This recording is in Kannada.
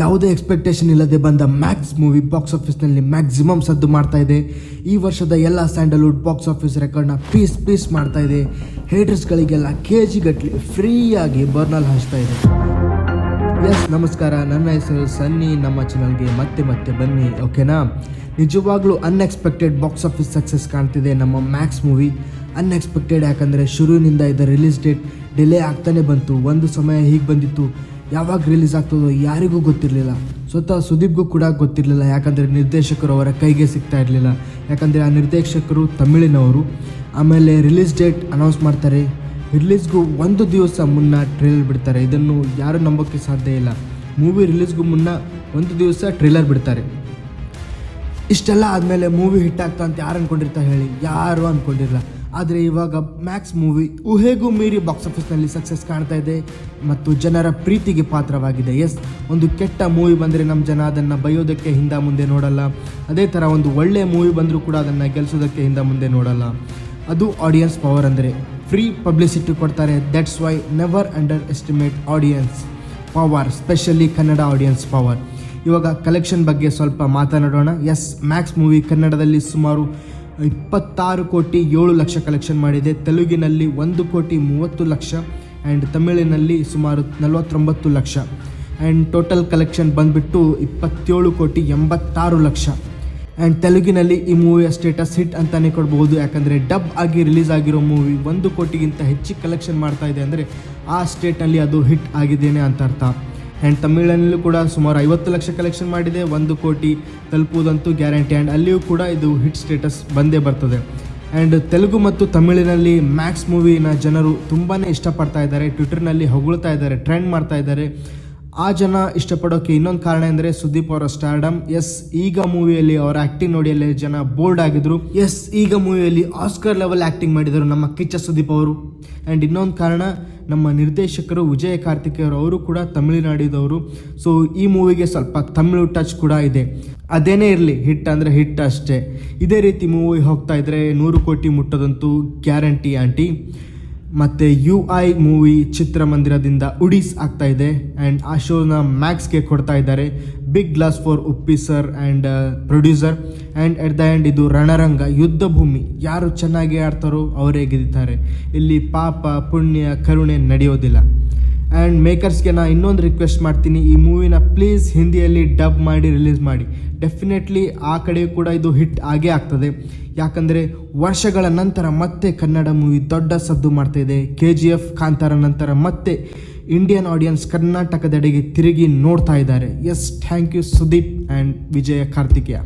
ಯಾವುದೇ ಎಕ್ಸ್ಪೆಕ್ಟೇಷನ್ ಇಲ್ಲದೆ ಬಂದ ಮ್ಯಾಕ್ಸ್ ಮೂವಿ ಬಾಕ್ಸ್ ಆಫೀಸ್ನಲ್ಲಿ ಮ್ಯಾಕ್ಸಿಮಮ್ ಸದ್ದು ಮಾಡ್ತಾ ಇದೆ. ಈ ವರ್ಷದ ಎಲ್ಲ ಸ್ಯಾಂಡಲ್ವುಡ್ ಬಾಕ್ಸ್ ಆಫೀಸ್ ರೆಕಾರ್ಡ್ನ ಪೀಸ್ ಪೀಸ್ ಮಾಡ್ತಾ ಇದೆ. ಹೇಟರ್ಸ್ಗಳಿಗೆಲ್ಲ ಕೆ ಜಿ ಗಟ್ಟಲೆ ಫ್ರೀಯಾಗಿ ಬರ್ನಲ್ ಹಚ್ತಾ ಇದೆ. ಎಸ್ ನಮಸ್ಕಾರ. ನನ್ನ ಹೆಸರು ಸನ್ನಿ ನಮ್ಮ ಚಾನಲ್ಗೆ ಮತ್ತೆ ಮತ್ತೆ ಬನ್ನಿ ಓಕೆನಾ ನಿಜವಾಗ್ಲೂ ಅನ್ಎಕ್ಸ್ಪೆಕ್ಟೆಡ್ ಬಾಕ್ಸ್ ಆಫೀಸ್ ಸಕ್ಸಸ್ ಕಾಣ್ತಿದೆ ನಮ್ಮ ಮ್ಯಾಕ್ಸ್ ಮೂವಿ ಅನ್ಎಕ್ಸ್ಪೆಕ್ಟೆಡ್ ಯಾಕಂದರೆ ಶುರುವಿನಿಂದ ಇದರ ರಿಲೀಸ್ ಡೇಟ್ ಡಿಲೇ ಆಗ್ತಾನೆ ಬಂತು. ಒಂದು ಸಮಯ ಹೀಗೆ ಬಂದಿತ್ತು. ಯಾವಾಗ ರಿಲೀಸ್ ಆಗ್ತದೋ ಯಾರಿಗೂ ಗೊತ್ತಿರಲಿಲ್ಲ. ಸ್ವತಃ ಸುದೀಪ್ಗೂ ಕೂಡ ಗೊತ್ತಿರಲಿಲ್ಲ, ಯಾಕಂದರೆ ನಿರ್ದೇಶಕರು ಅವರ ಕೈಗೆ ಸಿಗ್ತಾ ಇರಲಿಲ್ಲ. ಯಾಕಂದರೆ ಆ ನಿರ್ದೇಶಕರು ತಮಿಳಿನವರು. ಆಮೇಲೆ ರಿಲೀಸ್ ಡೇಟ್ ಅನೌನ್ಸ್ ಮಾಡ್ತಾರೆ. ರಿಲೀಸ್ಗೂ ಒಂದು ದಿವಸ ಮುನ್ನ ಟ್ರೇಲರ್ ಬಿಡ್ತಾರೆ. ಇದನ್ನು ಯಾರೂ ನಂಬೋಕ್ಕೆ ಸಾಧ್ಯ ಇಲ್ಲ. ಮೂವಿ ರಿಲೀಸ್ಗೂ ಮುನ್ನ ಒಂದು ದಿವಸ ಟ್ರೇಲರ್ ಬಿಡ್ತಾರೆ. ಇಷ್ಟೆಲ್ಲ ಆದಮೇಲೆ ಮೂವಿ ಹಿಟ್ ಆಗ್ತಾ ಅಂತ ಯಾರು ಅಂದ್ಕೊಂಡಿರ್ತಾರೆ ಹೇಳಿ? ಯಾರು ಅನ್ಕೊಂಡಿರಲ್ಲ ಆದರೆ ಇವಾಗ ಮ್ಯಾಕ್ಸ್ ಮೂವಿ ಊಹೆಗೂ ಮೀರಿ ಬಾಕ್ಸ್ ಆಫೀಸ್ನಲ್ಲಿ ಸಕ್ಸಸ್ ಕಾಣ್ತಾ ಇದೆ ಮತ್ತು ಜನರ ಪ್ರೀತಿಗೆ ಪಾತ್ರವಾಗಿದೆ. ಎಸ್ ಒಂದು ಕೆಟ್ಟ ಮೂವಿ ಬಂದರೆ ನಮ್ಮ ಜನ ಅದನ್ನು ಬೈಯೋದಕ್ಕೆ ಹಿಂದ ಮುಂದೆ ನೋಡಲ್ಲ. ಅದೇ ಥರ ಒಂದು ಒಳ್ಳೆಯ ಮೂವಿ ಬಂದರೂ ಕೂಡ ಅದನ್ನು ಗೆಲ್ಲಿಸೋದಕ್ಕೆ ಹಿಂದ ಮುಂದೆ ನೋಡಲ್ಲ. ಅದು ಆಡಿಯನ್ಸ್ ಪವರ್ ಅಂದರೆ ಫ್ರೀ ಪಬ್ಲಿಸಿಟಿ ಕೊಡ್ತಾರೆ. That's why never underestimate audience power specially Kannada audience power ಇವಾಗ ಕಲೆಕ್ಷನ್ ಬಗ್ಗೆ ಸ್ವಲ್ಪ ಮಾತನಾಡೋಣ. ಎಸ್ ಮ್ಯಾಕ್ಸ್ ಮೂವಿ ಕನ್ನಡದಲ್ಲಿ ಸುಮಾರು ಇಪ್ಪತ್ತಾರು ಕೋಟಿ ಏಳು ಲಕ್ಷ ಕಲೆಕ್ಷನ್ ಮಾಡಿದೆ. ತೆಲುಗಿನಲ್ಲಿ ಒಂದು ಕೋಟಿ ಮೂವತ್ತು ಲಕ್ಷ ಆ್ಯಂಡ್ ತಮಿಳಿನಲ್ಲಿ ಸುಮಾರು ನಲವತ್ತೊಂಬತ್ತು ಲಕ್ಷ ಆ್ಯಂಡ್ ಟೋಟಲ್ ಕಲೆಕ್ಷನ್ ಬಂದುಬಿಟ್ಟು ಇಪ್ಪತ್ತೇಳು ಕೋಟಿ ಎಂಬತ್ತಾರು ಲಕ್ಷ ಆ್ಯಂಡ್ ತೆಲುಗಿನಲ್ಲಿ ಈ ಮೂವಿಯ ಸ್ಟೇಟಸ್ ಹಿಟ್ ಅಂತಲೇ ಕೊಡ್ಬೋದು. ಯಾಕಂದರೆ ಡಬ್ ಆಗಿ ರಿಲೀಸ್ ಆಗಿರೋ ಮೂವಿ ಒಂದು ಕೋಟಿಗಿಂತ ಹೆಚ್ಚು ಕಲೆಕ್ಷನ್ ಮಾಡ್ತಾ ಇದೆ ಅಂದರೆ ಆ ಸ್ಟೇಟ್ನಲ್ಲಿ ಅದು ಹಿಟ್ ಆಗಿದ್ದೇನೆ ಅಂತ ಅರ್ಥ. ಆ್ಯಂಡ್ ತಮಿಳಿನಲ್ಲೂ ಕೂಡ ಸುಮಾರು ಐವತ್ತು ಲಕ್ಷ ಕಲೆಕ್ಷನ್ ಮಾಡಿದೆ. ಒಂದು ಕೋಟಿ ತಲುಪುವುದಂತೂ ಗ್ಯಾರಂಟಿ ಆ್ಯಂಡ್ ಅಲ್ಲಿಯೂ ಕೂಡ ಇದು ಹಿಟ್ ಸ್ಟೇಟಸ್ ಬಂದೇ ಬರ್ತದೆ. ಆ್ಯಂಡ್ ತೆಲುಗು ಮತ್ತು ತಮಿಳಿನಲ್ಲಿ ಮ್ಯಾಕ್ಸ್ ಮೂವಿನ ಜನರು ತುಂಬಾ ಇಷ್ಟಪಡ್ತಾ ಇದ್ದಾರೆ. ಟ್ವಿಟರ್ನಲ್ಲಿ ಹೊಗಳ್ತಾ ಇದ್ದಾರೆ ಟ್ರೆಂಡ್ ಮಾಡ್ತಾ ಇದ್ದಾರೆ. ಆ ಜನ ಇಷ್ಟಪಡೋಕೆ ಇನ್ನೊಂದು ಕಾರಣ ಅಂದರೆ ಸುದೀಪ್ ಅವರ ಸ್ಟಾರ್ಡಮ್ ಎಸ್, ಈಗ ಮೂವಿಯಲ್ಲಿ ಅವರ ಆ್ಯಕ್ಟಿಂಗ್ ನೋಡಿ ಅಲ್ಲಿ ಜನ ಬೋರ್ಡ್ ಆಗಿದ್ರು. ಎಸ್, ಈಗ ಮೂವಿಯಲ್ಲಿ ಆಸ್ಕರ್ ಲೆವೆಲ್ ಆ್ಯಕ್ಟಿಂಗ್ ಮಾಡಿದರು ನಮ್ಮ ಕಿಚ್ಚ ಸುದೀಪ್ ಅವರು. ಆ್ಯಂಡ್ ಇನ್ನೊಂದು ಕಾರಣ, ನಮ್ಮ ನಿರ್ದೇಶಕರು ವಿಜಯ ಕಾರ್ತಿಕೇಯವರು ಅವರು ಕೂಡ ತಮಿಳುನಾಡಿದವರು. ಸೊ ಈ ಮೂವಿಗೆ ಸ್ವಲ್ಪ ತಮಿಳು ಟಚ್ ಕೂಡ ಇದೆ. ಅದೇನೇ ಇರಲಿ ಹಿಟ್ ಅಂದರೆ ಹಿಟ್ ಅಷ್ಟೇ. ಇದೇ ರೀತಿ ಮೂವಿ ಹೋಗ್ತಾ ಇದ್ದರೆ ನೂರು ಕೋಟಿ ಮುಟ್ಟದಂತೂ ಗ್ಯಾರಂಟಿ ಆಂಟಿ ಮತ್ತು ಯು ಐ ಮೂವಿ ಚಿತ್ರಮಂದಿರದಿಂದ ಉಡೀಸ್ ಆಗ್ತಾ ಇದೆ. ಆ್ಯಂಡ್ ಆ ಶೋನ ಮ್ಯಾಕ್ಸ್ಗೆ ಕೊಡ್ತಾ ಇದ್ದಾರೆ. Big glass for Uppi sir and producer and at the end ಇದು ರಣರಂಗ, ಯುದ್ಧ ಭೂಮಿ. ಯಾರು ಚೆನ್ನಾಗಿ ಆಡ್ತಾರೋ ಅವರೇ ಗೆದ್ದಿದ್ದಾರೆ. ಇಲ್ಲಿ ಪಾಪ, ಪುಣ್ಯ, ಕರುಣೆ ನಡೆಯೋದಿಲ್ಲ. ಆ್ಯಂಡ್ ಮೇಕರ್ಸ್ಗೆ ನಾನು ಇನ್ನೊಂದು ರಿಕ್ವೆಸ್ಟ್ ಮಾಡ್ತೀನಿ. ಈ ಮೂವಿನ ಪ್ಲೀಸ್ ಹಿಂದಿಯಲ್ಲಿ ಡಬ್ ಮಾಡಿ ರಿಲೀಸ್ ಮಾಡಿ. ಡೆಫಿನೆಟ್ಲಿ ಆ ಕಡೆ ಕೂಡ ಇದು ಹಿಟ್ ಆಗೇ ಆಗ್ತದೆ. ಯಾಕಂದರೆ ವರ್ಷಗಳ ನಂತರ ಮತ್ತೆ ಕನ್ನಡ ಮೂವಿ ದೊಡ್ಡ ಸದ್ದು ಮಾಡ್ತಾ ಇದೆ. ಕೆ ಜಿ ಎಫ್ ಕಾಂತಾರ ನಂತರ ಮತ್ತೆ ಇಂಡಿಯನ್ ಆಡಿಯನ್ಸ್ ಕರ್ನಾಟಕದೆಡೆಗೆ ತಿರುಗಿ ನೋಡ್ತಾ ಇದ್ದಾರೆ. Yes thank you Sudeep and Vijaya Karthikeya